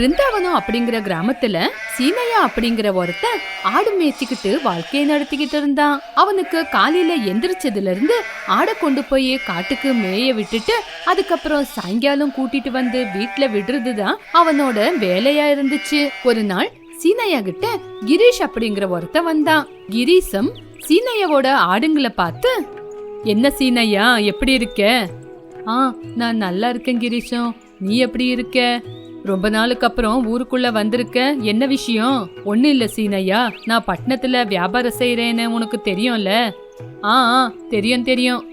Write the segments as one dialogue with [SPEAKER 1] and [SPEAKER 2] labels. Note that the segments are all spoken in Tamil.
[SPEAKER 1] பிருந்தாவனம் அப்படிங்கிற கிராமத்துல சீனையா அப்படிங்கிற ஒருத்தன் ஆடு மேய்ச்சிக்கிட்டு வாழ்க்கையை நடத்திக்கிட்டு இருந்தான். அவனுக்கு காலையில எந்திரிச்சதுல இருந்து ஆடை கொண்டு போய் காட்டுக்கு மேய விட்டுட்டு அதுக்கப்புறம் சாயங்காலம் கூட்டிட்டு வந்து வீட்டுல விடுறதுதான் அவனோட வேலையா இருந்துச்சு. ஒரு நாள் சீனையா கிட்ட கிரீஷ் அப்படிங்கிற ஒருத்தன் வந்தான். கிரீஷம் சீனையாவோட ஆடுங்களை பார்த்து என்ன சீனையா எப்படி இருக்க? ஆ நான் நல்லா இருக்கேன் கிரீஷம் நீ எப்படி இருக்க? ரொம்ப நாளுக்கு அப்புறம் ஊருக்குள்ள வந்திருக்க என்ன விஷயம்? ஒண்ணு இல்ல சீனையா. நான் பட்டணத்துல வியாபாரம் செய்யறேன்னு உனக்கு தெரியும்ல? ஆ தெரியும் தெரியும்.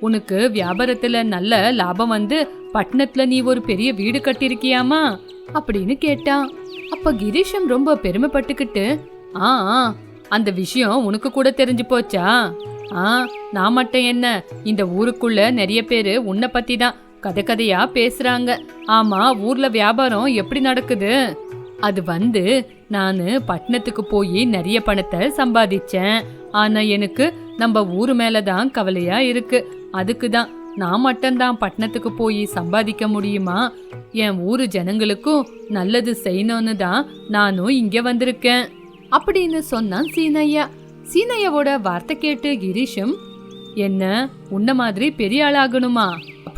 [SPEAKER 1] உனக்கு வியாபாரத்துல நல்ல லாபம் வந்து பட்டணத்துல நீ ஒரு பெரிய வீடு கட்டியிருக்கியாமா? அப்படின்னு கேட்டான். அப்ப கிரீஷம் ரொம்ப பெருமைப்பட்டுக்கிட்டு ஆ ஆ, அந்த விஷயம் உனக்கு கூட தெரிஞ்சு போச்சா? ஆ நான் மட்டும் என்ன இந்த ஊருக்குள்ள நிறைய பேரு உன்னை பத்தி தான் கதை கதையா பேசுறாங்க. ஆமா ஊர்ல வியாபாரம் எப்படி நடக்குது? அது வந்து நான் பட்டணத்துக்கு போய் நிறைய பணத்தை சம்பாதிச்சேன். ஆனா எனக்கு நம்ம ஊரு மேல தான் கவலையா இருக்கு. அதுக்கு தான் நான் மட்டும்தான் பட்டணத்துக்கு போய் சம்பாதிக்க முடியுமா? என் ஊரு ஜனங்களுக்கும் நல்லது செய்யணும்னு தான் நானும் இங்க வந்திருக்கேன். அப்படின்னு சொன்னான் சீனையா. சீனையாவோட வார்த்தை கேட்டு கிரீஷும் என்ன உன்ன மாதிரி பெரிய ஆளாகணுமா?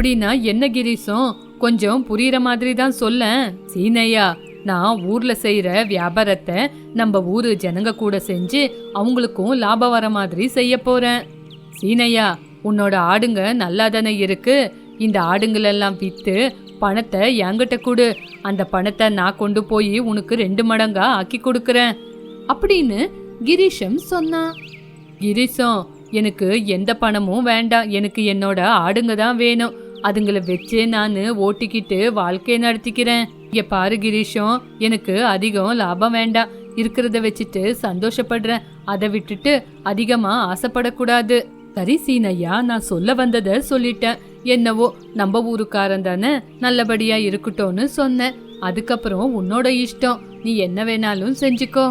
[SPEAKER 1] அப்படின்னா என்ன கிரீஷம்? கொஞ்சம் புரியுற மாதிரி தான் சொல்ல சீனையா நான் ஊர்ல செய்யற வியாபாரத்தை நம்ம ஊரு ஜனங்க கூட செஞ்சு அவங்களுக்கும் லாபம் வர மாதிரி செய்ய போறேன். சீனையா உன்னோட ஆடுங்க நல்லா தானே இருக்கு. இந்த ஆடுங்களெல்லாம் விற்று பணத்தை என்கிட்ட கொடு. அந்த பணத்தை நான் கொண்டு போய் உனக்கு ரெண்டு மடங்கா ஆக்கி கொடுக்குறேன். அப்படின்னு கிரீஷம் சொன்னான் கிரீஷம் எனக்கு எந்த பணமும் வேண்டாம். எனக்கு என்னோட ஆடுங்க தான் வேணும். அதுங்களை வச்சு நான் ஓட்டிக்கிட்டு வாழ்க்கையை நடத்திக்கிறேன். இங்க பாரு கிரீஷம் எனக்கு அதிகம் லாபம் வேண்டாம் இருக்கிறத வச்சுட்டு சந்தோஷப்படுறேன். அதை விட்டுட்டு அதிகமா ஆசைப்படக்கூடாது. சரி சீனையா நான் சொல்ல வந்ததை சொல்லிட்டேன். என்னவோ நம்ம ஊருக்காரன் தானே நல்லபடியா இருக்கட்டும்னு சொன்னேன். அதுக்கப்புறம் உன்னோட இஷ்டம். நீ என்ன வேணாலும் செஞ்சுக்கோ.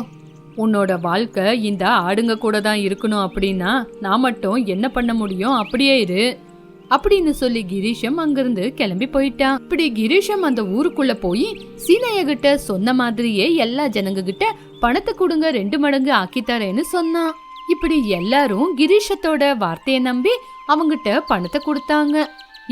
[SPEAKER 1] உன்னோட வாழ்க்கை இந்த ஆடுங்க கூட தான் இருக்கணும் அப்படின்னா நான் மட்டும் என்ன பண்ண முடியும்? அப்படியே இரு. அப்படின்னு சொல்லி கிரீஷம் அங்கிருந்து கிளம்பி போயிட்டான். இப்படி கிரீஷம் அந்த ஊருக்குள்ள போய் சீனைய கிட்ட சொன்ன மாதிரியே எல்லா ஜனங்க கிட்ட பணத்தை கொடுங்க ரெண்டு மடங்கு ஆக்கித்தரேன்னு சொன்னான். இப்படி எல்லாரும் கிரீஷத்தோட வார்த்தையை நம்பி அவங்கிட்ட பணத்தை கொடுத்தாங்க.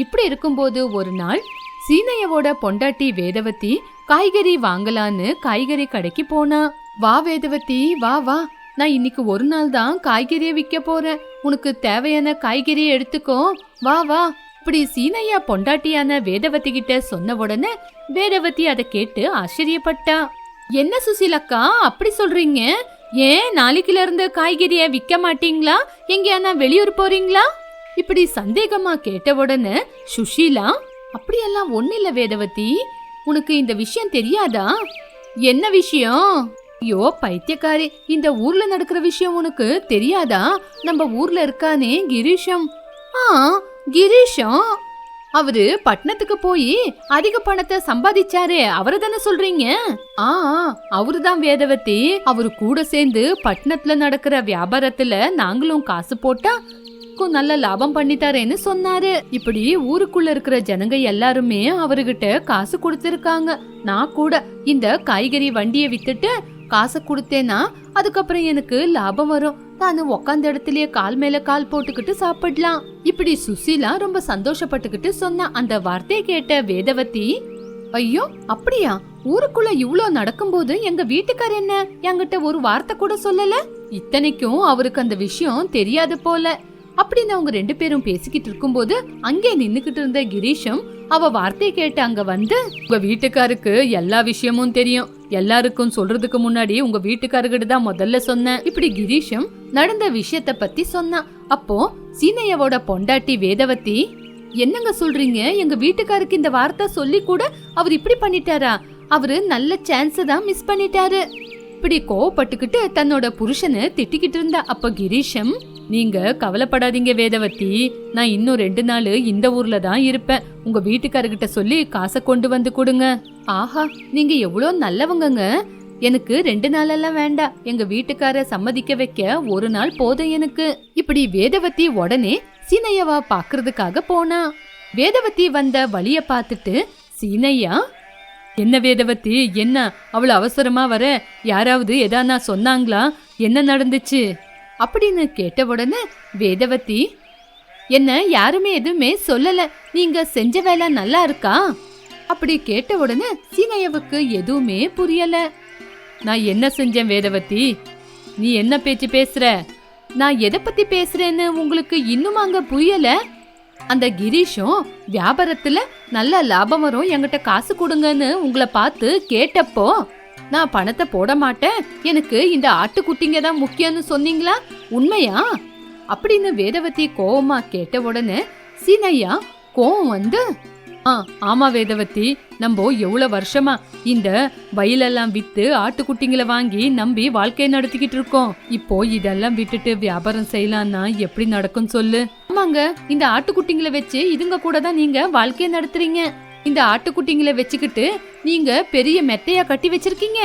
[SPEAKER 1] இப்படி இருக்கும்போது ஒரு நாள் சீனையவோட பொண்டாட்டி வேதவதி காய்கறி வாங்கலான்னு காய்கறி கடைக்கு போனா. வா வேதவதி வா வா நான் இன்னைக்கு ஒரு நாள் தான் காய்கறியை விற்க போறேன். உனக்கு தேவையான காய்கறியை எடுத்துக்கோ. வா வா. இப்படி சீனையா பொண்டாட்டியான வேதவதி கிட்ட சொன்ன உடனே வேதவதி அதை கேட்டு ஆச்சரியப்பட்டா. என்ன சுசிலக்கா அப்படி சொல்றீங்க? ஏன் நாளைக்குல இருந்து காய்கறிய விற்க மாட்டீங்களா? எங்கேயானா வெளியூர் போறீங்களா? இப்படி சந்தேகமா கேட்ட உடனே சுஷீலா அப்படியெல்லாம் ஒன்றும் இல்ல வேதவதி. உனக்கு இந்த விஷயம் தெரியாதா? என்ன விஷயம்? ஐயோ பைத்தியக்காரி இந்த ஊர்ல நடக்கிற விஷயம் உனக்கு தெரியாதா? நம்ம ஊர்ல இருக்கானே கிரீஷம். ஆ கிரீஷம்? அவரு பட்டணத்துக்கு போய் அதிக பணத்தை சம்பாதிச்சாரே அவரை தானே சொல்றீங்க? ஆ அவரு தான் வேதவதி. அவரு கூட சேர்ந்து பட்டணத்துல நடக்கிற வியாபாரத்துல நாங்களும் காசு போட்டா க்கும் நல்ல லாபம் பண்ணித்தாரேன்னு சொன்னாரு. இப்படி ஊருக்குள்ள இருக்கிற ஜனங்க எல்லாருமே அவர்கிட்ட காசு கொடுத்திருக்காங்க. நான் கூட இந்த காய்கறி வண்டியை வித்துட்டு காசை கொடுத்தேன்னா அதுக்கப்புறம் எனக்கு லாபம் வரும். நான் உக்காந்த இடத்துலயே கால் மேல கால் போட்டுக்கிட்டு சாப்பிடலாம். இப்படி சுசீலா ரொம்ப சந்தோஷப்பட்டுக்கிட்டு சொன்ன அந்த வார்த்தையை கேட்ட வேதவதி ஐயோ அப்படியா? ஊருக்குள்ள இவ்ளோ நடக்கும்போது எங்க வீட்டுக்கார் என்ன? என்கிட்ட ஒரு வார்த்தை கூட சொல்லல? இத்தனைக்கும் அவருக்கு அந்த விஷயம் தெரியாது போல. அப்படின்னு அவங்க ரெண்டு பேரும் பேசிக்கிட்டு இருக்கும்போது அங்கே நின்னுக்கிட்டு இருந்த கிரீஷம் அவ வார்த்தையை கேட்டு அங்க வந்து உங்க வீட்டுக்காருக்கு எல்லா விஷயமும் தெரியும். எல்லாருக்கும் சொல்றதுக்கு முன்னாடி உங்க வீட்டுக்காரர்கிட்ட தான் முதல்ல சொன்னேன். இப்படி கிரீஷம் நடந்த விஷயத்த பத்தி சொன்னான். அப்போ சீனையவோட பொண்டாட்டி வேதவதி என்னங்க சொல்றீங்க? எங்க வீட்டுக்காருக்கு இந்த வார்த்தை சொல்லி கூட அவர் இப்படி பண்ணிட்டாரா? அவரு நல்ல சான்ஸ் தான் மிஸ் பண்ணிட்டாரு. இப்படி கோவப்பட்டுக்கிட்டு தன்னோட புருஷனை திட்டிக்கிட்டு இருந்தா. அப்ப கிரீஷம் நீங்க கவலைப்படாதீங்க வேதவத்தி நான் இன்னும் ரெண்டு நாள் இந்த ஊர்ல தான் இருப்பேன். உங்க வீட்டுக்காரர்கிட்ட சொல்லி காசை கொண்டு வந்து கொடுங்க. ஆஹா நீங்க எவ்வளோ நல்லவங்கங்க. எனக்கு ரெண்டு நாளெல்லாம் வேண்டாம். எங்க வீட்டுக்கார சம்மதிக்க வைக்க ஒரு நாள் போதும் எனக்கு. இப்படி வேதவதி உடனே சீனையாவா பாக்குறதுக்காக போனா. வேதவதி வந்த வழிய பார்த்துட்டு சீனையா? என்ன வேதவதி? என்ன? அவ்வளோ அவசரமா வர. யாராவது எதானா சொன்னாங்களா? என்ன நடந்துச்சு? அப்படின்னு கேட்ட உடனே வேதவதி என்ன யாருமே எதுவுமே சொல்லல. நீங்க செஞ்ச வேலை நல்லா இருக்கா? அப்படி கேட்ட உடனே சீனையவுக்கு எதுவுமே புரியல. நான் என்ன செஞ்சேன் வேதவதி? நீ என்ன பேச்சு பேசுற? நான் எதை பத்தி பேசுறேன்னு உங்களுக்கு இன்னும் அங்க புரியல? அந்த கிரீஷும் வியாபாரத்துல நல்ல லாபம் வரும் என்கிட்ட காசு கொடுங்கன்னு உங்களை பார்த்து கேட்டப்போ நான் பணத்தை போட மாட்டேன். எனக்கு இந்த ஆட்டுக்குட்டிங்க தான் முக்கியம்னு சொன்னீங்களா? உண்மையா? அப்படின்னு வேதவதி கோவமா கேட்ட உடனே சீனையா கோவம் வந்து ஆ ஆமா வேதவதி நம்ம எவ்வளவு வருஷமா இந்த வயலெல்லாம் விற்று ஆட்டுக்குட்டிங்களை வாங்கி நம்பி வாழ்க்கையை நடத்திக்கிட்டு இருக்கோம். இப்போ இதெல்லாம் விட்டுட்டு வியாபாரம் செய்யலாம்னா எப்படி நடக்கும் சொல்லு? ஆமாங்க இந்த ஆட்டுக்குட்டிங்களை வச்சு இதுங்க கூட தான் நீங்க வாழ்க்கையை நடத்துறீங்க. இந்த ஆட்டுக்குட்டிங்களை வச்சுக்கிட்டு நீங்க பெரிய மெத்தையா கட்டி வச்சிருக்கீங்க.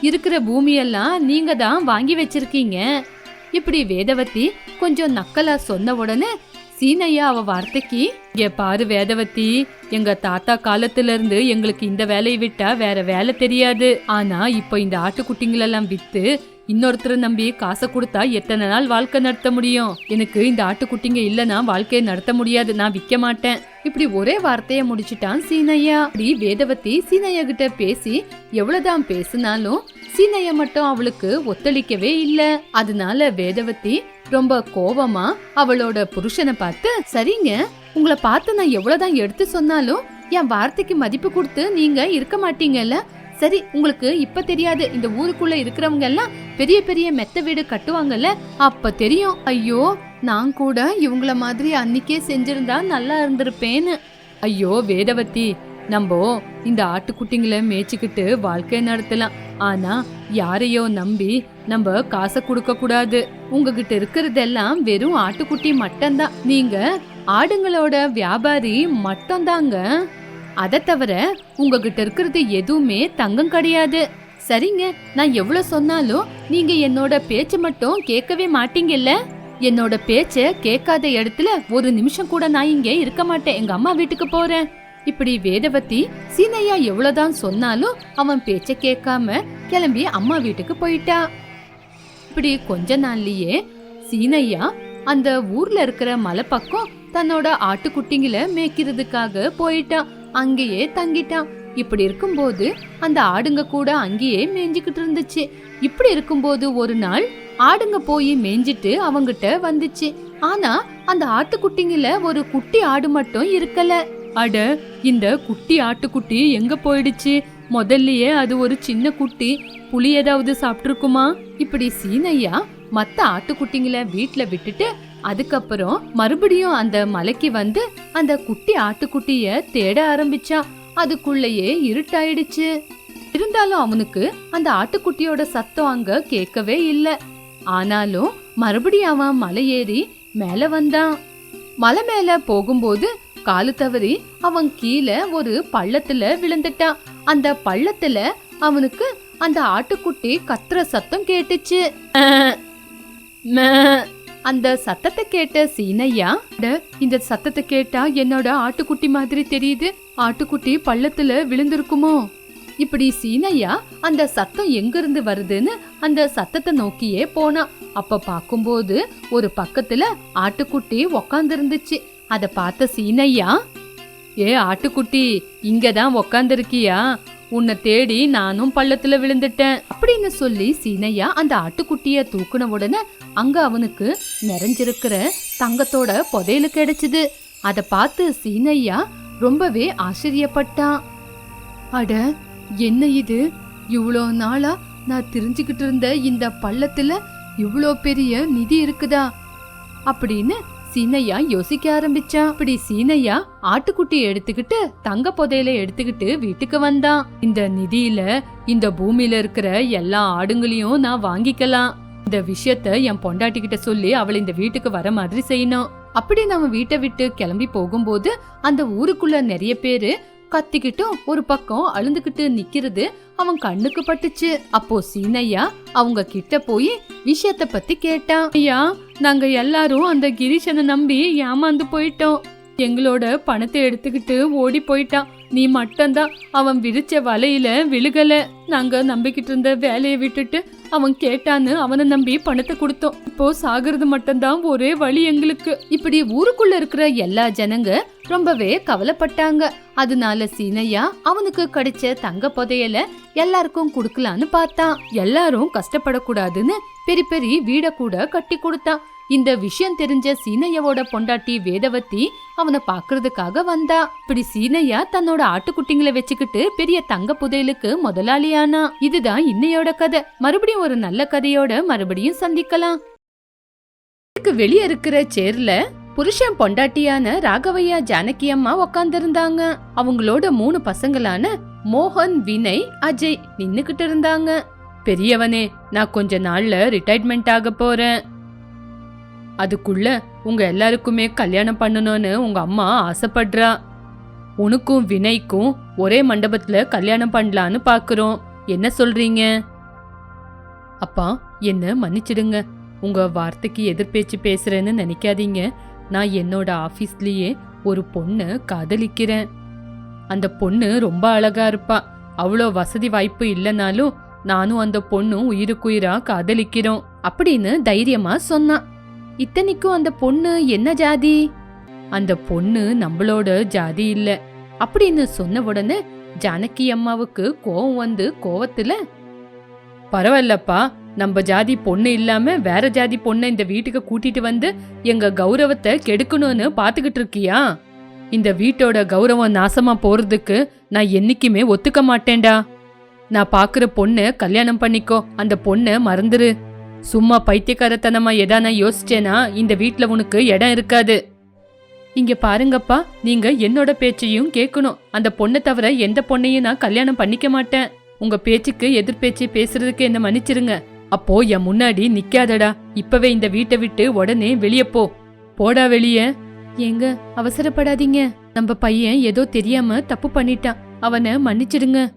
[SPEAKER 1] இருக்கிற பூமியெல்லாம் நீங்க தான் வாங்கி வச்சிருக்கீங்க. இப்படி வேதவதி கொஞ்சம் நக்கலா சொன்ன உடனே சீனையா அவ வார்த்தைக்கு இங்க பாரு வேதவதி எங்க தாத்தா காலத்துல இருந்து எங்களுக்கு இந்த வேலையை விட்டா வேற வேலை தெரியாது. ஆனா இப்போ இந்த ஆட்டுக்குட்டிங்களெல்லாம் வித்து இன்னொருத்தரை நம்பி காசை கொடுத்தா எத்தனை நாள் வாழ்க்கை நடத்த முடியும்? எனக்கு இந்த ஆட்டுக்குட்டிங்க இல்லைன்னா வாழ்க்கையை நடத்த முடியாது. நான் விற்க மாட்டேன். இப்படி ஒரே வார்த்தைய முடிச்சிட்டான் சீனையா. அப்படி வேதவதி சீனையா கிட்ட பேசி எவ்வளவுதான் பேசினாலும் சீனையா மட்டும் அவளுக்கு ஒத்துழைக்கவே இல்ல. அதனால வேதவதி ரொம்ப கோவமா அவளோட புருஷனை பார்த்து சரிங்க உங்களை பார்த்து நான் எவ்வளவுதான் எடுத்து சொன்னாலும் என் வார்த்தைக்கு மதிப்பு கொடுத்து நீங்க இருக்க மாட்டீங்கல்ல? சரி உங்களுக்கு இப்ப தெரியாது. இந்த ஊருக்குள்ள இருக்கிறவங்க எல்லாம் பெரிய பெரிய மெத்த வீடு கட்டுவாங்கல்ல? அப்ப தெரியும். ஐயோ நான் கூட இவங்கள மாதிரி அன்னைக்கே செஞ்சிருந்தா நல்லா இருந்திருப்பேன்னு. ஐயோ வேதவதி நம்ம இந்த ஆட்டுக்குட்டிங்களை மேய்ச்சிக்கிட்டு வாழ்க்கை நடத்தலாம். ஆனா யாரையோ நம்பி நம்ம காசை கொடுக்க கூடாது. உங்ககிட்ட இருக்கிறதெல்லாம் வெறும் ஆட்டுக்குட்டி மட்டும்தான். நீங்க ஆடுங்களோட வியாபாரி மட்டும்தாங்க. அதை தவிர உங்ககிட்ட இருக்கிறது எதுவுமே தங்கம் கிடையாது. சரிங்க நான் எவ்வளவு சொன்னாலும் நீங்க என்னோட பேச்சை மட்டும் கேட்கவே மாட்டீங்கல்ல? என்னோட பேச்ச கேட்காத இடத்துல ஒரு நிமிஷம் கூட நான் இங்க இருக்க மாட்டேன். எங்க அம்மா வீட்டுக்கு போறேன். இப்படி வேதவதி சீனையா எவ்வளவுதான் சொன்னாலும் அவன் பேச்ச கேட்காம கிளம்பி அம்மா வீட்டுக்கு போயிட்டா. இப்படி கொஞ்ச நாள்லயே சீனையா அந்த ஊர்ல இருக்கிற மலை பக்கம் தன்னோட ஆட்டுக்குட்டிங்களை மேய்க்கிறதுக்காக போயிட்டான் அங்கேயே தங்கிட்டான். இப்படி இருக்கும்போது அந்த ஆடுங்க கூட அங்கேயே மேய்ஞ்சிக்கிட்டு இருந்துச்சு. இப்படி இருக்கும்போது ஒரு நாள் ஆடுங்க போய் மேய்ஞ்சிட்டு அவங்கிட்ட வந்துச்சு. ஆனா அந்த ஆட்டுக்குட்டிங்கள ஒரு குட்டி ஆடு மட்டும் இருக்கல. அட இந்த குட்டி ஆட்டுக்குட்டி எங்க போயிடுச்சு? முதல்லயே அது ஒரு சின்ன குட்டி. புளி ஏதாவது சாப்பிட்டுருக்குமா? இப்படி சீனையா மத்த ஆட்டுக்குட்டிங்கள வீட்டில் விட்டுட்டு அதுக்கப்புறம் மறுபடியும் அந்த மலைக்கு வந்து அந்த குட்டி ஆட்டுக்குட்டிய தேட ஆரம்பிச்சான் அதுக்குள்ளேயே இருட்டாயிடுச்சு. இருந்தாலும் அவனுக்கு அந்த ஆட்டுக்குட்டியோட சத்தம் அங்க கேட்கவே இல்லை. ஆனாலும் மறுபடியும் அவன் மலை ஏறி மேல வந்தான். மலை மேல போகும்போது காலு தவறி அவன் கீழே ஒரு பள்ளத்துல விழுந்துட்டான். அந்த பள்ளத்துல அவனுக்கு அந்த ஆட்டுக்குட்டி கத்துற சத்தம் கேட்டுச்சு. அந்த சத்தத்தை கேட்ட சீனையா இந்த சத்தத்தை கேட்டா என்னோட ஆட்டுக்குட்டி மாதிரி தெரியுது. ஆட்டுக்குட்டி பள்ளத்துல விழுந்திருக்குமோ? இப்படி சீனையா அந்த சத்தம் எங்கிருந்து வருதுன்னு அந்த சத்தத்தை நோக்கியே போனான் அப்ப பாக்கும்போது ஒரு பக்கத்துல ஆட்டுக்குட்டி உக்காந்துருந்துச்சு. அத பார்த்த சீனையா ஏ ஆட்டுக்குட்டி இங்கதான் உக்காந்துருக்கியா? உன்னை தேடி நானும் பள்ளத்துல விழுந்துட்டேன். அப்படின்னு சொல்லி சீனையா அந்த ஆட்டுக்குட்டிய தூக்குன உடனே அங்க அவனுக்கு நிறைஞ்சிருக்கிற தங்கத்தோட புதையலு கிடைச்சது. அதை பார்த்து சீனையா ரொம்பவே ஆச்சரியப்பட்டான். அட என்ன இது? இவ்வளோ நாளா நான் தெரிஞ்சுக்கிட்டு இருந்த இந்த பள்ளத்துல இவ்வளோ பெரிய நிதி இருக்குதா? அப்படின்னு சீனையா யோசிக்க ஆரம்பிச்சான். அப்படி சீனையா ஆட்டுக்குட்டியை எடுத்துக்கிட்டு தங்க புதையில எடுத்துக்கிட்டு வீட்டுக்கு வந்தான். இந்த நிதியில இந்த பூமியில இருக்கிற எல்லா ஆடுங்களையும் நான் வாங்கிக்கலாம். இந்த விஷயத்த என் பொண்டாட்டி கிட்ட சொல்லி அவளை இந்த வீட்டுக்கு வர மாதிரி செய்யணும். அப்படி நம்ம வீட்டை விட்டு கிளம்பி போகும்போது அந்த ஊருக்குள்ள நிறைய பேரு கத்திக்கிட்டும் ஒரு பக்கம் அழுந்துகிட்டு நிக்கிறது அவன் கண்ணுக்கு பட்டுச்சு. அப்போ சீனையா அவங்க கிட்ட போய் விஷயத்த பத்தி கேட்டான். ஐயா நாங்க எல்லாரும் அந்த கிரீஷனை நம்பி ஏமாந்து போயிட்டோம். எங்களோட பணத்தை எடுத்துக்கிட்டு ஓடி போயிட்டான். நீ மட்டும்தான். அவன் விரிச்ச வலையில விழுகல. நாங்க நம்பிக்கிட்டு இருந்த வேலையை விட்டுட்டு அவன் கேட்டான்னு அவனை நம்பி பணத்தை கொடுத்தோம். இப்போ சாகிறது மட்டும்தான் ஒரே வழி எங்களுக்கு. இப்படி ஊருக்குள்ள இருக்கிற எல்லா ஜனங்க ரொம்பவே கவலைப்பட்டாங்க. அதனால சீனையா அவனுக்கு கிடைச்ச தங்க புதையல எல்லாருக்கும் கொடுக்கலான்னு பார்த்தான். எல்லாரும் கஷ்டப்படக்கூடாதுன்னு பெரிய பெரிய வீட கூட கட்டி கொடுத்தான். இந்த விஷயம் தெரிஞ்ச சீனையாவோட பொண்டாட்டி வேதவத்தி அவனை பாக்குறதுக்காக வந்தா. இப்படி சீனையா தன்னோட ஆட்டுக்குட்டிங்களை வச்சுக்கிட்டு பெரிய தங்க புதையலுக்கு முதலாளியானா? இதுதான் இன்னையோட கதை. மறுபடியும் ஒரு நல்ல கதையோட மறுபடியும் சந்திக்கலாம். இதுக்கு வெளியே இருக்கிற சேர்ல புருஷன் பொண்டாட்டியான ராகவையா ஜானகி அம்மா உக்காந்துருந்தாங்க. அவங்களோட மூணு பசங்களான மோகன் வினய் அஜய் நின்னுகிட்டு இருந்தாங்க. பெரியவனே நான் கொஞ்ச நாள்ல ரிட்டையர்மெண்ட் ஆக போறேன். அதுக்குள்ள உங்க எல்லாருக்குமே கல்யாணம் பண்ணணும்னு உங்க அம்மா ஆசைப்படுறா. உனக்கும் வினய்க்கும் ஒரே மண்டபத்துல கல்யாணம் பண்ணலான்னு பாக்குறோம். என்ன சொல்றீங்க? அப்பா என்ன மன்னிச்சிடுங்க. உங்க வார்த்தைக்கு எதிர்பேச்சு பேசுறேன்னு நினைக்காதீங்க. நான் என்னோட ஆபீஸ்லயே ஒரு பொண்ணு காதலிக்கிறேன். அந்த பொண்ணு ரொம்ப அழகா இருப்பா. அவ்வளோ வசதி வாய்ப்பு இல்லைனாலும் நானும் அந்த பொண்ணும் உயிருக்குயிரா காதலிக்கிறோம் அப்படின்னு தைரியமா சொன்னான் இத்தனைக்கும் அந்த பொண்ணு என்ன ஜாதி? அந்த பொண்ணு நம்மளோட ஜாதி இல்ல. அப்படின்னு சொன்ன உடனே ஜானகி அம்மாவுக்கு கோவம் வந்து கோவத்துல பரவாயில்லப்பா நம்ம ஜாதி பொண்ணு இல்லாம வேற ஜாதி பொண்ணை இந்த வீட்டுக்கு கூட்டிட்டு வந்து எங்க கௌரவத்தை கெடுக்கணும்னு பாத்துக்கிட்டு இருக்கியா? இந்த வீட்டோட கௌரவம் நாசமா போறதுக்கு நான் என்னைக்குமே ஒத்துக்க மாட்டேன்டா. நான் பாக்குற பொண்ணு கல்யாணம் பண்ணிக்கோ. அந்த பொண்ணு மறந்துரு. சும்மா பைத்தியக்காரத்தனமா எதானா யோசிச்சேனா? இந்த வீட்ல உனக்கு இடம் இருக்காது. இங்க பாருங்கப்பா நீங்க என்னோட பேச்சையும் கேட்கணும். அந்த பொண்ணை தவிர எந்த பொண்ணையும் நான் கல்யாணம் பண்ணிக்க மாட்டேன். உங்க பேச்சுக்கு எதிர்பேச்சு பேசுறதுக்கு என்ன மன்னிச்சிருங்க. அப்போ என் முன்னாடி நிக்காதடா. இப்பவே இந்த வீட்டை விட்டு உடனே வெளியே போ. போடா வெளியே. ஏங்க அவசரப்படாதீங்க. நம்ம பையன் ஏதோ தெரியாம தப்பு பண்ணிட்டான். அவனை மன்னிச்சிடுங்க.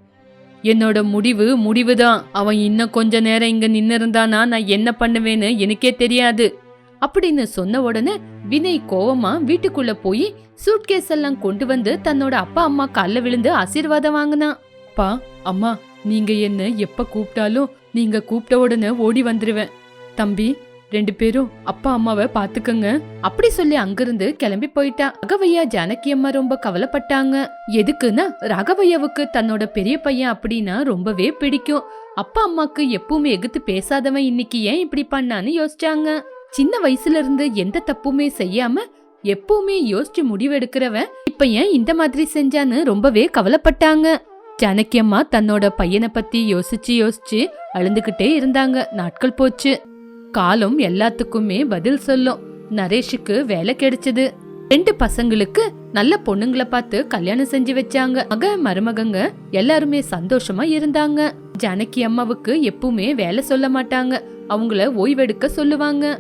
[SPEAKER 1] என்னோட முடிவு முடிவுதான். அவன் இன்னும் கொஞ்ச நேரம் இங்க நின்னு இருந்தானா நான் என்ன பண்ணுவேன்னு எனக்கே தெரியாது. அப்படின்னு சொன்ன உடனே வினய் கோவமா வீட்டுக்குள்ள போய் சூட்கேஸ் எல்லாம் கொண்டு வந்து தன்னோட அப்பா அம்மா கால்ல விழுந்து ஆசீர்வாதம் வாங்கினான். அப்பா அம்மா நீங்க என்ன எப்ப கூப்பிட்டாலும் நீங்க கூப்பிட்ட உடனே ஓடி வந்துருவேன். தம்பி ரெண்டு பேரும் அப்பா அம்மாவை பாத்துக்கங்க அப்படி சொல்லி அங்கிருந்து கிளம்பி போயிட்டா. ராகவையா ஜானகி அம்மா ரொம்ப கவலைப்பட்டாங்க. எதுக்குன்னா ராகவையாவுக்கு தன்னோட பெரிய பையன் அப்படின்னா ரொம்பவே பிடிக்கும். அப்பா அம்மாக்கு எப்பவுமே எகுத்து பேசாதவன் இன்னைக்கு ஏன் இப்படி பண்ணான்னு யோசிச்சாங்க. சின்ன வயசுல இருந்து எந்த தப்புமே செய்யாம எப்பவுமே யோசிச்சு முடிவெடுக்கிறவன் இப்ப ஏன் இந்த மாதிரி செஞ்சான்னு ரொம்பவே கவலைப்பட்டாங்க. ஜானகி அம்மா தன்னோட பையனை பத்தி யோசிச்சு யோசிச்சு அழுந்துகிட்டே இருந்தாங்க. நாட்கள் போச்சு. காலம் எல்லாத்துக்குமே பதில் சொல்லும். நரேஷுக்கு வேலை கிடைச்சது. ரெண்டு பசங்களுக்கு நல்ல பொண்ணுங்களை பார்த்து கல்யாணம் செஞ்சு வச்சாங்க. மக மருமகங்க எல்லாருமே சந்தோஷமா இருந்தாங்க. ஜானகி அம்மாவுக்கு எப்பவுமே வேலை சொல்ல மாட்டாங்க. அவங்கள ஓய்வெடுக்க சொல்லுவாங்க.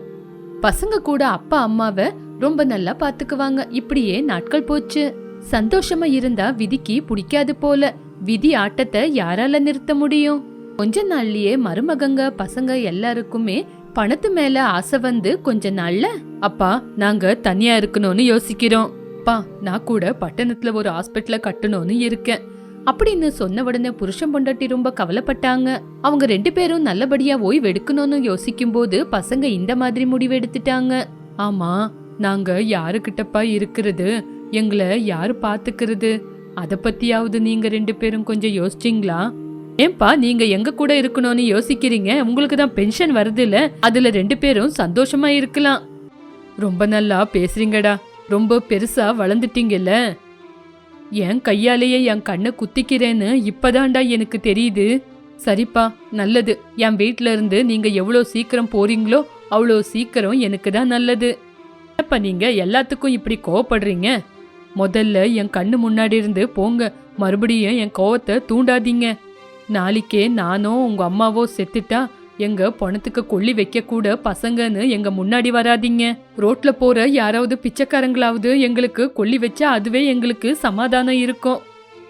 [SPEAKER 1] பசங்க கூட அப்பா அம்மாவை ரொம்ப நல்லா பாத்துக்குவாங்க இப்படியே நாட்கள் போச்சு. சந்தோஷமா இருந்தா விதிக்கு பிடிக்காது போல. விதி ஆட்டத்தை யாரால நிறுத்த முடியும்? கொஞ்ச நாள்லயே மருமகங்க பசங்க எல்லாருக்குமே பணத்து மேல ஆசை வந்து கொஞ்ச நாள்ல அப்பா நாங்க தனியா இருக்கணும்னு யோசிக்கிறோம். அப்பா நான் கூட பட்டணத்துல ஒரு ஹாஸ்பிட்டல கட்டணும்னு இருக்கேன். அப்படின்னு சொன்ன உடனே புருஷன் பொண்டாட்டி ரொம்ப கவலைப்பட்டாங்க. அவங்க ரெண்டு பேரும் நல்லபடியா ஓய்வு எடுக்கணும்னு யோசிக்கும் போது பசங்க இந்த மாதிரி முடிவு எடுத்துட்டாங்க. ஆமா நாங்க யாருக்கிட்டப்பா இருக்கிறது? எங்களை யாரு பாத்துக்கிறது? அத பத்தியாவது நீங்க ரெண்டு பேரும் கொஞ்சம் யோசிச்சிங்களா? ஏன்பா நீங்க எங்க கூட இருக்கணும்னு யோசிக்கிறீங்க? உங்களுக்கு தான் பென்ஷன் வருது இல்ல அதுல ரெண்டு பேரும் சந்தோஷமா இருக்கலாம். ரொம்ப நல்லா பேசுறீங்கடா. ரொம்ப பெருசா வளர்ந்துட்டீங்கல்ல? என் கையாலேயே என் கண்ணை குத்திக்கிறேன்னு இப்பதான்டா எனக்கு தெரியுது. சரிப்பா நல்லது. என் வீட்ல இருந்து நீங்க எவ்வளோ சீக்கிரம் போறீங்களோ அவ்வளோ சீக்கிரம் எனக்கு தான் நல்லது. எப்ப நீங்க எல்லாத்துக்கும் இப்படி கோவப்படுறீங்க? முதல்ல என் கண்ணு முன்னாடி இருந்து போங்க. மறுபடியும் என் கோவத்தை தூண்டாதீங்க. நாளைக்கே நானோ உங்க அம்மாவோ செத்துட்டா எங்க பணத்துக்கு கொள்ளி வைக்க கூட பசங்கன்னு எங்க முன்னாடி வராதீங்க. ரோட்ல போற யாராவது பிச்சைக்காரங்களாவது எங்களுக்கு கொள்ளி வச்சா அதுவே எங்களுக்கு சமாதானம் இருக்கும்.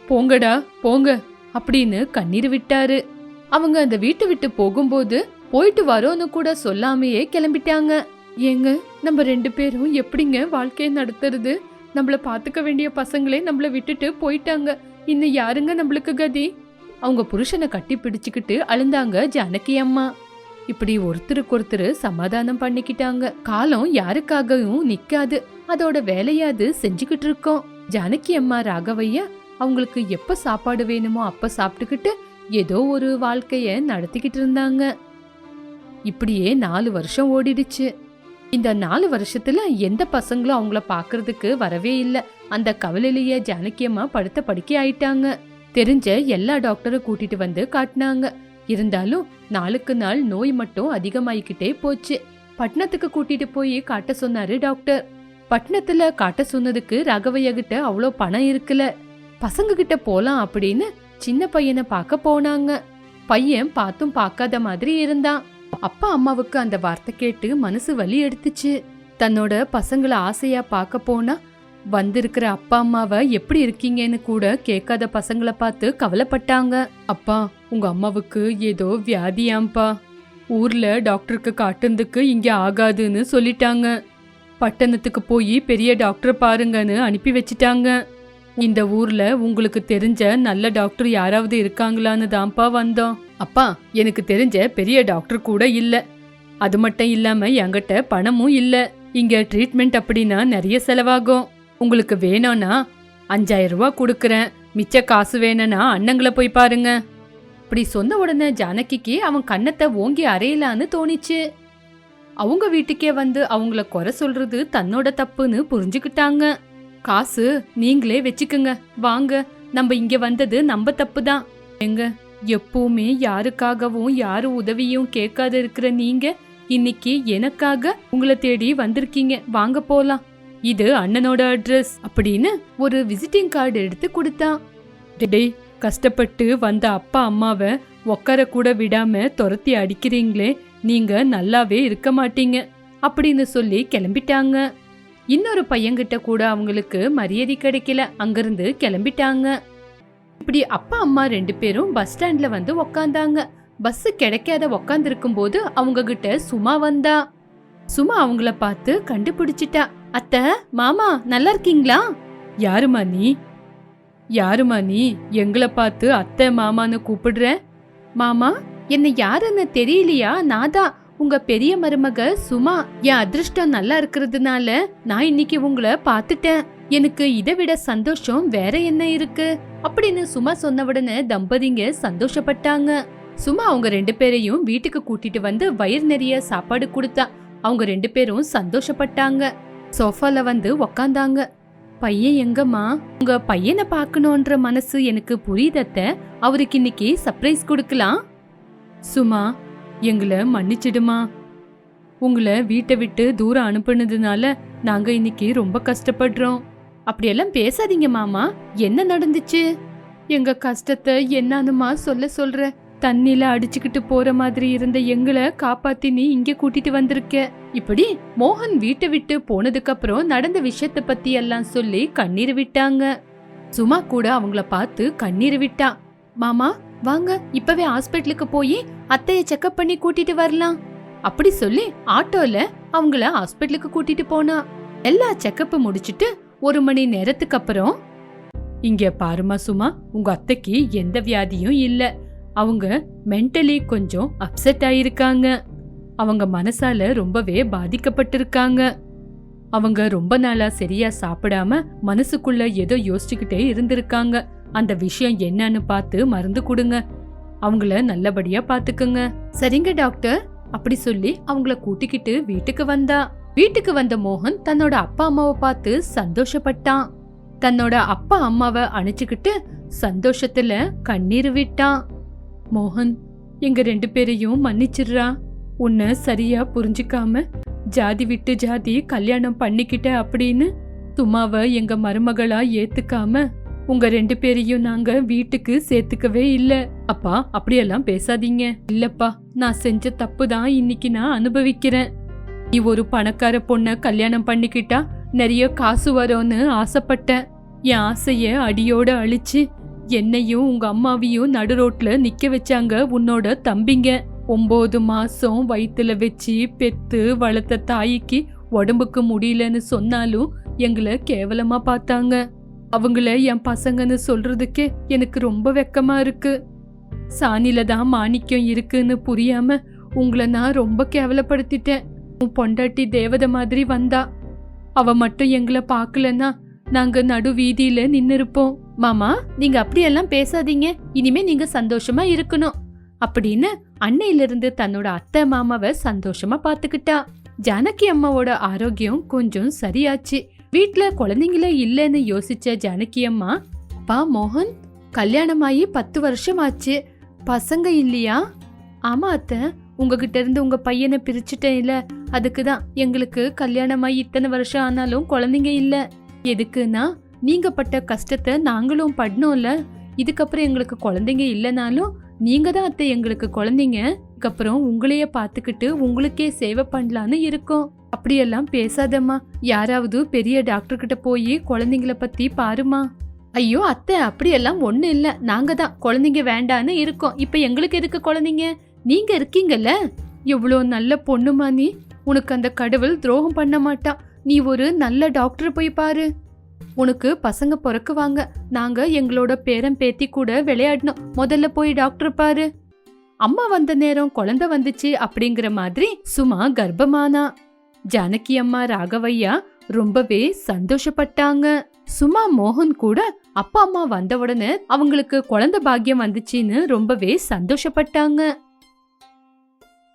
[SPEAKER 1] போங்கடா போங்க அப்படின்னு கண்ணீர் விட்டாரு. அவங்க அந்த வீட்டை விட்டு போகும்போது போயிட்டு வரோன்னு கூட சொல்லாமையே கிளம்பிட்டாங்க. ஏங்க நம்ம ரெண்டு பேரும் எப்படிங்க வாழ்க்கையை நடத்துறது? நம்மள பாத்துக்க வேண்டிய பசங்களே நம்மள விட்டுட்டு போயிட்டாங்க. இன்னும் யாருங்க நம்மளுக்கு கதி? அவங்க புருஷனை கட்டி பிடிச்சுக்கிட்டு அழுந்தாங்க ஜானகி அம்மா. இப்படி ஒருத்தருக்கு ஒருத்தர் சமாதானம் பண்ணிக்கிட்டாங்க. காலம் யாருக்காகவும் நிக்காது. அதோட வேலையாது செஞ்சுக்கிட்டு இருக்கோம் ஜானகி அம்மா ராகவையா அவங்களுக்கு எப்ப சாப்பாடு வேணுமோ அப்ப சாப்பிட்டுக்கிட்டு ஏதோ ஒரு வாழ்க்கைய நடத்திக்கிட்டு இருந்தாங்க இப்படியே நாலு வருஷம் ஓடிடுச்சு. இந்த நாலு வருஷத்துல எந்த பசங்களும் அவங்கள பாக்குறதுக்கு வரவே இல்லை. அந்த கவலையிலேயே ஜானகி அம்மா படுத்த படுக்கை ஆயிட்டாங்க. தெரிஞ்ச எல்லா டாக்டரும் கூட்டிட்டு வந்து காட்டினாங்க. இருந்தாலும் நாளுக்கு நாள் நோய் மட்டும் அதிகமாயிக்கிட்டே போச்சு. பட்டணத்துக்கு கூட்டிட்டு போய் காட்ட சொன்னாரு டாக்டர். பட்டணத்துல காட்ட சொன்னதுக்கு ராகவையா கிட்ட அவ்வளோ பணம் இருக்குல்ல. பசங்க கிட்ட போலாம் அப்படின்னு சின்ன பையனை பார்க்க போனாங்க. பையன் பார்த்தும் பார்க்காத மாதிரி இருந்தான். அப்பா அம்மாவுக்கு அந்த வார்த்தை கேட்டு மனசு வலி எடுத்துச்சு. தன்னோட பசங்களை ஆசையா பார்க்க போனா வந்திருக்கிற அப்பா அம்மாவை எப்படி இருக்கீங்கன்னு கூட கேட்காத பசங்களை பார்த்து கவலைப்பட்டாங்க. அப்பா உங்க அம்மாவுக்கு ஏதோ வியாதியாம்பா ஊர்ல டாக்டருக்கு காட்டுறதுக்கு இங்க ஆகாதுன்னு சொல்லிட்டாங்க. பட்டணத்துக்கு போய் பெரிய டாக்டர் பாருங்கன்னு அனுப்பி வச்சிட்டாங்க. இந்த ஊர்ல உங்களுக்கு தெரிஞ்ச நல்ல டாக்டர் யாராவது இருக்காங்களான்னு தான்ப்பா வந்தோம். அப்பா எனக்கு தெரிஞ்ச பெரிய டாக்டர் கூட இல்ல. அது மட்டும் இல்லாம என்கிட்ட பணமும் இல்ல. இங்க ட்ரீட்மெண்ட் அப்படின்னா நிறைய செலவாகும். உங்களுக்கு வேணும்னா அஞ்சாயிரம் ரூபா கொடுக்குறேன். மிச்ச காசு வேணும்னா அண்ணங்களை போய் பாருங்க. இப்படி சொன்ன உடனே ஜானகிக்கு அவன் கன்னத்தை ஓங்கி அறையலான்னு தோணிச்சு. அவங்க வீட்டுக்கே வந்து அவங்கள குறை சொல்றது தன்னோட தப்புன்னு புரிஞ்சுக்கிட்டாங்க. காசு நீங்களே வச்சுக்குங்க. வாங்க நம்ம இங்க வந்தது நம்ம தப்பு தான் எங்க எப்பவுமே யாருக்காகவும் யாரு உதவியும் கேட்காத இருக்கிற நீங்க இன்னைக்கு எனக்காக உங்களை தேடி வந்திருக்கீங்க. வாங்க போலாம். இது அண்ணனோட அட்ரஸ் அப்படின்னு ஒரு விசிட்டிங் கார்டு எடுத்து கொடுத்தான். டேய் கஷ்டப்பட்டு வந்த அப்பா அம்மாவை உக்கார கூட விடாம துரத்தி அடிக்கிறீங்களே நீங்க நல்லாவே இருக்க மாட்டீங்க அப்படின்னு சொல்லி கிளம்பிட்டாங்க. இன்னொரு பையன்கிட்ட கூட அவங்களுக்கு மரியாதை கிடைக்கல அங்கிருந்து கிளம்பிட்டாங்க. இப்படி அப்பா அம்மா ரெண்டு பேரும் பஸ் ஸ்டாண்ட்ல வந்து உக்காந்தாங்க. பஸ் கிடைக்காத உக்காந்துருக்கும் போது அவங்க கிட்ட சும்மா வந்தா. சும்மா அவங்கள பார்த்து கண்டுபிடிச்சிட்டா. அத்தை மாமா நல்லா இருக்கீங்களா? யாருமா நீ? யாருமா நீ? எங்களை பார்த்து அத்தை மாமான்னு கூப்பிடுற? மாமா என்ன யாருன்னு தெரியலையா? நான் தான். உங்க பெரிய மருமக சுமா என் அதிர்ஷ்டம் நல்லா இருக்கிறதுனால நான் இன்னைக்கு உங்களை பார்த்துட்டேன். எனக்கு இதை விட சந்தோஷம் வேற என்ன இருக்கு? அப்படின்னு சுமா சொன்ன உடனே தம்பதிங்க சந்தோஷப்பட்டாங்க. சுமா அவங்க ரெண்டு பேரையும் வீட்டுக்கு கூட்டிட்டு வந்து வயிறு நிறைய சாப்பாடு கொடுத்தா. அவங்க ரெண்டு பேரும் சந்தோஷப்பட்டாங்க. சோஃபால வந்து உக்காந்தாங்க. பையன் எங்கம்மா? உங்க பையனை பார்க்கணுன்ற மனசு எனக்கு புரியுதத்த அவருக்கு இன்னைக்கு சர்ப்ரைஸ் கொடுக்கலாம். சுமா எங்களை மன்னிச்சிடுமா? உங்களை வீட்டை விட்டு தூரம் அனுப்புனதுனால நாங்க இன்னைக்கு ரொம்ப கஷ்டப்படுறோம். அப்படியெல்லாம் பேசாதீங்க மாமா. என்ன நடந்துச்சு? எங்க கஷ்டத்தை என்னன்னுமா சொல்ல சொல்ற தண்ணில அடிச்சுக்கிட்டு போற மாதிரி இருந்த எங்களை காப்பாத்தி நீ இங்க கூட்டிட்டு வந்திருக்க. இப்படி மோகன் வீட்டை விட்டு போனதுக்கு அப்புறம் நடந்த விஷயத்த பத்தி எல்லாம் சொல்லி கண்ணீர் விட்டாங்க. சுமா கூட அவங்கள பார்த்து கண்ணீர் விட்டா. மாமா வாங்க இப்பவே ஹாஸ்பிட்டலுக்கு போய் அத்தைய செக்கப் பண்ணி கூட்டிட்டு வரலாம். அப்படி சொல்லி ஆட்டோல அவங்கள ஹாஸ்பிட்டலுக்கு கூட்டிட்டு போனா. எல்லா செக்கப்பும் முடிச்சிட்டு ஒரு மணி நேரத்துக்கு அப்புறம் இங்க பாருமா சுமா உங்க அத்தைக்கு எந்த வியாதியும் இல்லை. அவங்க மென்டலி கொஞ்சம் அப்செட் ஆயிருக்காங்க. அவங்க மனசால ரொம்பவே பாதிக்கப்பட்டிருக்காங்க. அவங்க ரொம்ப நாளா சரியா சாப்பிடாம மனசுக்குள்ள ஏதோ யோசிச்சுக்கிட்டே இருந்திருக்காங்க. அந்த விஷயம் என்னன்னு பார்த்து மருந்து கொடுங்க. அவங்கள நல்லபடியா பாத்துக்குங்க சரிங்க டாக்டர். அப்படி சொல்லி அவங்கள கூட்டிக்கிட்டு வீட்டுக்கு வந்தா. வீட்டுக்கு வந்த மோகன் தன்னோட அப்பா அம்மாவை பார்த்து சந்தோஷப்பட்டான். தன்னோட அப்பா அம்மாவை அணைச்சுக்கிட்டு சந்தோஷத்துல கண்ணீர் விட்டான். மோகன் எங்க ரெண்டு பேரையும் மன்னிச்சிடுறா. உன்னை சரியா புரிஞ்சுக்காம ஜாதி விட்டு ஜாதி கல்யாணம் பண்ணிக்கிட்ட அப்படின்னு துமாவை எங்க மருமகளா ஏத்துக்காம உங்க ரெண்டு பேரையும் நாங்க வீட்டுக்கு சேர்த்துக்கவே இல்ல. அப்பா அப்படியெல்லாம் பேசாதீங்க. இல்லப்பா நான் செஞ்ச தப்பு தான் இன்னைக்கு நான் அனுபவிக்கிறேன். நீ ஒரு பணக்கார பொண்ண கல்யாணம் பண்ணிக்கிட்டா நிறைய காசு வரும்னு ஆசைப்பட்டேன். என் ஆசைய அடியோட அழிச்சு என்னையும் உங்க அம்மாவையும் நடு ரோட்ல நிக்க வச்சாங்க உன்னோட தம்பிங்க. ஒன்பது மாசம் வயிற்றுல வச்சு பெத்து வளர்த்த தாய்க்கு உடம்புக்கு முடியலன்னு சொன்னாலும் எங்களை கேவலமா பார்த்தாங்க. அவங்கள என் பசங்கன்னு சொல்றதுக்கே எனக்கு ரொம்ப வெக்கமா இருக்கு. சாணில தான் மாணிக்கம் இருக்குன்னு புரியாம உங்களை நான் ரொம்ப கேவலப்படுத்திட்டேன். உன் பொண்டாட்டி தேவதை மாதிரி வந்தா. அவ மட்டும் எங்களை பார்க்கலன்னா நாங்க நடு வீதியில நின்னு இருப்போம் மாமா நீங்க அப்படியெல்லாம் பேசாதீங்க. இனிமே நீங்க சந்தோஷமா இருக்கணும். அப்படின்னு அன்னையிலிருந்து தன்னோட அத்தை மாமாவை சந்தோஷமா பாத்துக்கிட்டா ஜானகி அம்மாவோட ஆரோக்கியம் கொஞ்சம் சரியாச்சு. வீட்ல குழந்தைங்களே இல்லைன்னு யோசிச்ச ஜானகி அம்மா பா மோகன் கல்யாணமாயி பத்து வருஷம் ஆச்சு பசங்க இல்லையா? ஆமா அத்தை. உங்ககிட்ட இருந்து உங்க பையனை பிரிச்சுட்டேன் இல்ல அதுக்கு தான் எங்களுக்கு கல்யாணமாயி இத்தனை வருஷம் ஆனாலும் குழந்தைங்க இல்லை. எதுக்குன்னா நீங்கள் பட்ட கஷ்டத்தை நாங்களும் படணும்ல இதுக்கப்புறம் எங்களுக்கு குழந்தைங்க இல்லைனாலும் நீங்கள் தான் அத்தை எங்களுக்கு குழந்தைங்க. அதுக்கப்புறம் உங்களையே பார்த்துக்கிட்டு உங்களுக்கே சேவை பண்ணலான்னு இருக்கோம். அப்படியெல்லாம் பேசாதம்மா. யாராவது பெரிய டாக்டர்கிட்ட போய் குழந்தைங்கள பற்றி பாருமா ஐயோ அத்தை அப்படியெல்லாம் ஒன்றும் இல்லை. நாங்கள் தான். குழந்தைங்க வேண்டான்னு இருக்கோம். இப்போ எங்களுக்கு எதுக்கு குழந்தைங்க? நீங்கள் இருக்கீங்கல்ல. எவ்வளோ நல்ல பொண்ணுமா நீ. உனக்கு அந்த கடவுள் துரோகம் பண்ண மாட்டான். நீ ஒரு நல்ல டாக்டர் போய் பாரு. உனக்கு பசங்க பிறக்குவாங்க. நாங்க எங்களோட பேரன் பேத்தி கூட விளையாடணும். முதல்ல போய் டாக்டர் பாரு. அம்மா வந்த நேரம் குழந்தை வந்துச்சு அப்படிங்கிற மாதிரி சும்மா கர்ப்பமானா. ஜானகி அம்மா ராகவையா ரொம்பவே சந்தோஷப்பட்டாங்க. சுமா மோகன் கூட அப்பா அம்மா வந்த உடனே அவங்களுக்கு குழந்தை பாக்கியம் வந்துச்சுன்னு ரொம்பவே சந்தோஷப்பட்டாங்க.